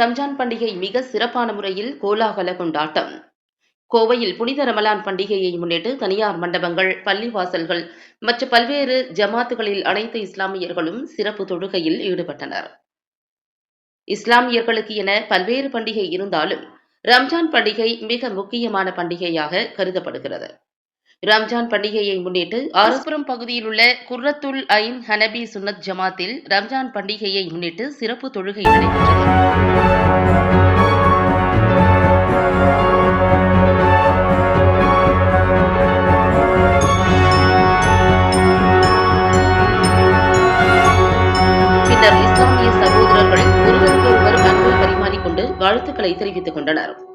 பண்டிகை மிக சிறப்பான முறையில் கோலாகல கொண்டாட்டம். கோவையில் புனித ரமலான் பண்டிகையை முன்னிட்டு தனியார் மண்டபங்கள் பள்ளிவாசல்கள் மற்றும் பல்வேறு ஜமாத்துகளில் அனைத்து இஸ்லாமியர்களும் சிறப்பு தொழுகையில் ஈடுபட்டனர். இஸ்லாமியர்களுக்கு என பல்வேறு பண்டிகை இருந்தாலும் ரம்ஜான் பண்டிகை மிக முக்கியமான பண்டிகையாக கருதப்படுகிறது. ரம்ஜான் பண்டிகையை முன்னிட்டு ஆரஸ்புரம் பகுதியில் உள்ள குர்ரத்துல் ஐன் ஹனபி சுன்னத் ஜமாத்தில் ரம்ஜான் பண்டிகையை முன்னிட்டு சிறப்பு தொழுகை நடைபெற்றது. பின்னர் இஸ்லாமிய சகோதரர்கள் ஒருவருக்கொருவர் அன்பு பரிமாறிக்கொண்டு வாழ்த்துக்களை தெரிவித்துக் கொண்டனர்.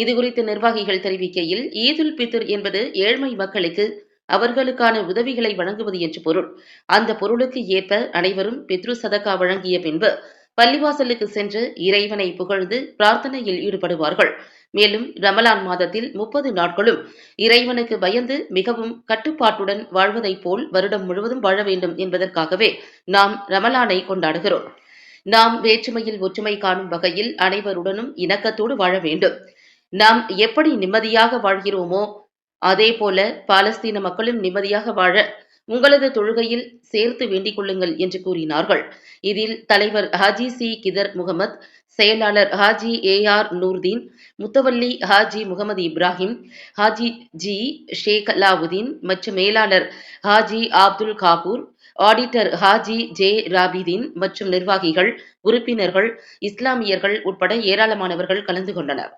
இதுகுறித்து நிர்வாகிகள் தெரிவிக்கையில் ஈதுல் பித்ர் என்பது ஏழ்மை மக்களுக்கு அவர்களுக்கான உதவிகளை வழங்குவது என்று பொருள். அந்த பொருளுக்கு ஏற்ப அனைவரும் பித்ரு சதகா வழங்கிய பின்பு பள்ளிவாசலுக்கு சென்று இறைவனை புகழ்ந்து பிரார்த்தனையில் ஈடுபடுவார்கள். மேலும் ரமலான் மாதத்தில் முப்பது நாட்களும் இறைவனுக்கு பயந்து மிகவும் கட்டுப்பாட்டுடன் வாழ்வதைப் போல் வருடம் முழுவதும் வாழ வேண்டும் என்பதற்காகவே நாம் ரமலானை கொண்டாடுகிறோம். நாம் வேற்றுமையில் ஒற்றுமை காணும் வகையில் அனைவருடனும் இணக்கத்தோடு வாழ வேண்டும். நாம் எப்படி நிம்மதியாக வாழ்கிறோமோ அதே போல பாலஸ்தீன மக்களும் நிம்மதியாக வாழ உங்களது தொழுகையில் சேர்த்து வேண்டிக் கொள்ளுங்கள் என்று கூறினார்கள். இதில் தலைவர் ஹாஜி சி. கிதர் முகமது செயலாளர் ஹாஜி ஏ. ஆர். நூர்தீன் முத்தவல்லி ஹாஜி முகமது இப்ராஹிம் ஹாஜி ஜி. ஷேக் அலாவுதீன் மற்றும் மேலாளர் ஹாஜி அப்துல் காபூர் ஆடிட்டர் ஹாஜி ஜே ராபிதீன் மற்றும் நிர்வாகிகள் உறுப்பினர்கள் இஸ்லாமியர்கள் உட்பட ஏராளமானவர்கள் கலந்து கொண்டனர்.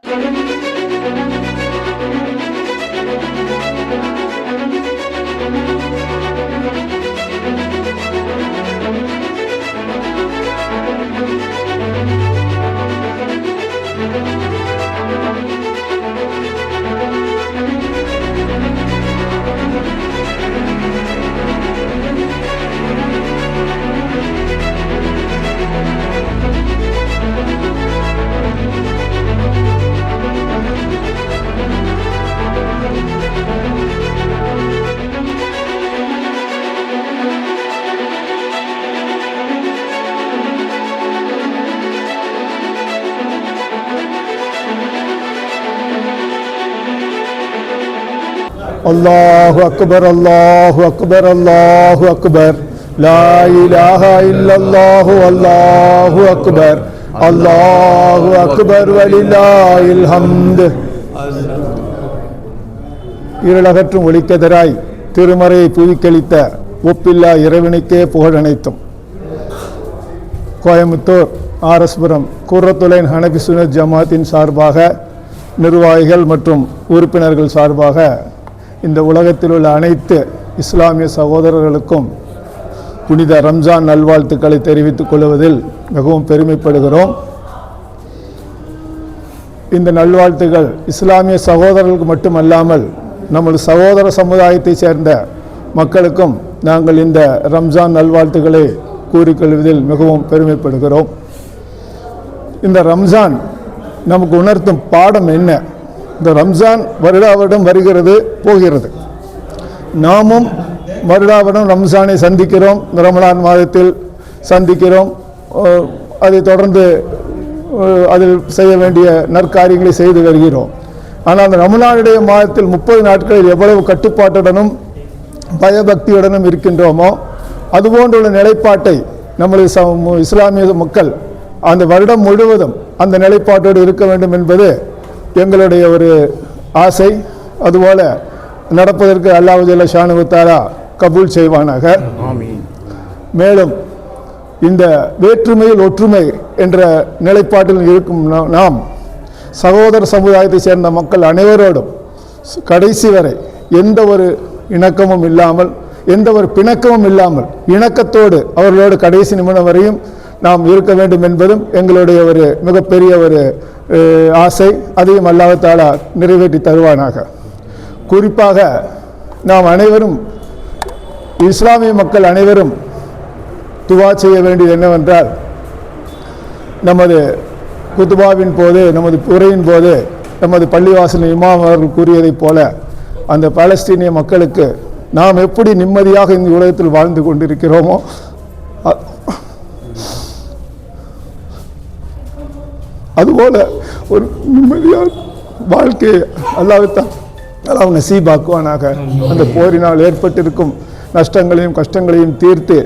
அல்லாஹு அக்பர் அல்லாஹு அக்பர் அல்லாஹு அக்பர் லாயிலாக இல்லல்லாஹு அல்லாஹு அக்பர் அல்லாஹு அக்பர் வலில்லாயில் ஹம்து இருளகற்றும் ஒளிக்கதிராய் திருமறையை புதுக்கழித்த ஒப்பில்லா இறைவனுக்கே புகழனைத்தும் கோயம்புத்தூர் ஆரஸ்புரம் கூரத்துலைன் ஹனபி ஜமாத்தின் சார்பாக நிர்வாகிகள் மற்றும் உறுப்பினர்கள் சார்பாக இந்த உலகத்தில் உள்ள அனைத்து இஸ்லாமிய சகோதரர்களுக்கும் புனித ரம்ஜான் நல்வாழ்த்துக்களை தெரிவித்துக் கொள்வதில் மிகவும் பெருமைப்படுகிறோம். இந்த நல்வாழ்த்துகள் இஸ்லாமிய சகோதரர்களுக்கு மட்டுமல்லாமல் நமது சகோதர சமுதாயத்தைச் சேர்ந்த மக்களுக்கும் நாங்கள் இந்த ரம்ஜான் நல்வாழ்த்துக்களை கூறிக்கொள்வதில் மிகவும் பெருமைப்படுகிறோம். இந்த ரம்ஜான் நமக்கு உணர்த்தும் பாடம் என்ன? இந்த ரம்ஜான் வருடா வருடம் வருகிறது போகிறது. நாமும் வருடா வருடம் ரம்ஜானை சந்திக்கிறோம். இந்த ரமலான் மாதத்தில் சந்திக்கிறோம். அதை தொடர்ந்து அதில் செய்ய வேண்டிய நற்காரியங்களை செய்து வருகிறோம். ஆனால் அந்த ரமலானுடைய மாதத்தில் முப்பது நாட்களில் எவ்வளவு கட்டுப்பாட்டுடனும் பயபக்தியுடனும் இருக்கின்றோமோ அதுபோன்றுள்ள நிலைப்பாட்டை நமது ச- மு- இஸ்லாமிய மக்கள் அந்த வருடம் முழுவதும் அந்த நிலைப்பாட்டோடு இருக்க வேண்டும் என்பது எங்களுடைய ஒரு ஆசை. அதுபோல நடப்பதற்கு அல்லாஹுஜல்ல ஷானுவத்தாரா கபூல் செய்வானாக. மேலும் இந்த வேற்றுமையில் ஒற்றுமை என்ற நிலைப்பாட்டில் இருக்கும் நாம் சகோதர சமுதாயத்தை சேர்ந்த மக்கள் அனைவரோடும் கடைசி வரை எந்த ஒரு இணக்கமும் இல்லாமல் எந்த ஒரு பிணக்கமும் இல்லாமல் இணக்கத்தோடு அவர்களோடு கடைசி நிமிடம் வரையும் நாம் இருக்க வேண்டும் என்பதும் எங்களுடைய ஒரு மிகப்பெரிய ஒரு ஆசை. அதையும் அல்லாஹ் நிறைவேற்றி தருவானாக. குறிப்பாக நாம் அனைவரும் இஸ்லாமிய மக்கள் அனைவரும் துவா செய்ய வேண்டியது என்னவென்றால் நமது குத்துபாவின் போது நமது உரையின் போது நமது பள்ளிவாசல் இமாம் அவர்கள் கூறியதைப் போல அந்த பாலஸ்தீனிய மக்களுக்கு நாம் எப்படி நிம்மதியாக இந்த உலகத்தில் வாழ்ந்து கொண்டிருக்கிறோமோ அதுபோல் ஒரு நிம்மதியான வாழ்க்கையை அல்லாவித்தான் அல்லாஹ் நசீபாக்குவானாக அந்த போரினால் ஏற்பட்டிருக்கும் நஷ்டங்களையும் கஷ்டங்களையும் தீர்த்து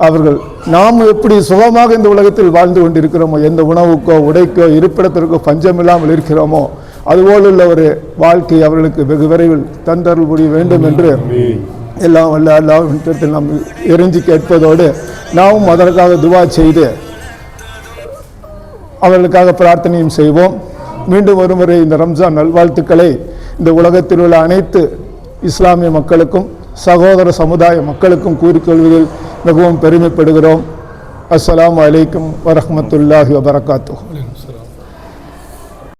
அவர்கள் நாம் எப்படி சுகமாக இந்த உலகத்தில் வாழ்ந்து கொண்டிருக்கிறோமோ எந்த உணவுக்கோ உடைக்கோ இருப்பிடத்திற்கோ பஞ்சமில்லாமல் இருக்கிறோமோ அதுபோல் உள்ள ஒரு வாழ்க்கை அவர்களுக்கு வெகு விரைவில் தந்தருள் புரிய வேண்டும் என்று எல்லாம் வல்ல அல்லாவிடத்தில் நாம் எரிஞ்சு கேட்பதோடு நாமும் அதற்காக துவா செய்து அவர்களுக்காக பிரார்த்தனையும் செய்வோம். மீண்டும் ஒருமுறை இந்த ரம்ஜான் நல்வாழ்த்துக்களை இந்த உலகத்தில் உள்ள அனைத்து இஸ்லாமிய மக்களுக்கும் சகோதர சமுதாய மக்களுக்கும் கூறிக்கொள்வதில் மிகவும் பெருமைப்படுகிறோம். அஸ்லாம் அலைக்கும் வரமத்துல்லாஹி வபரகாத்து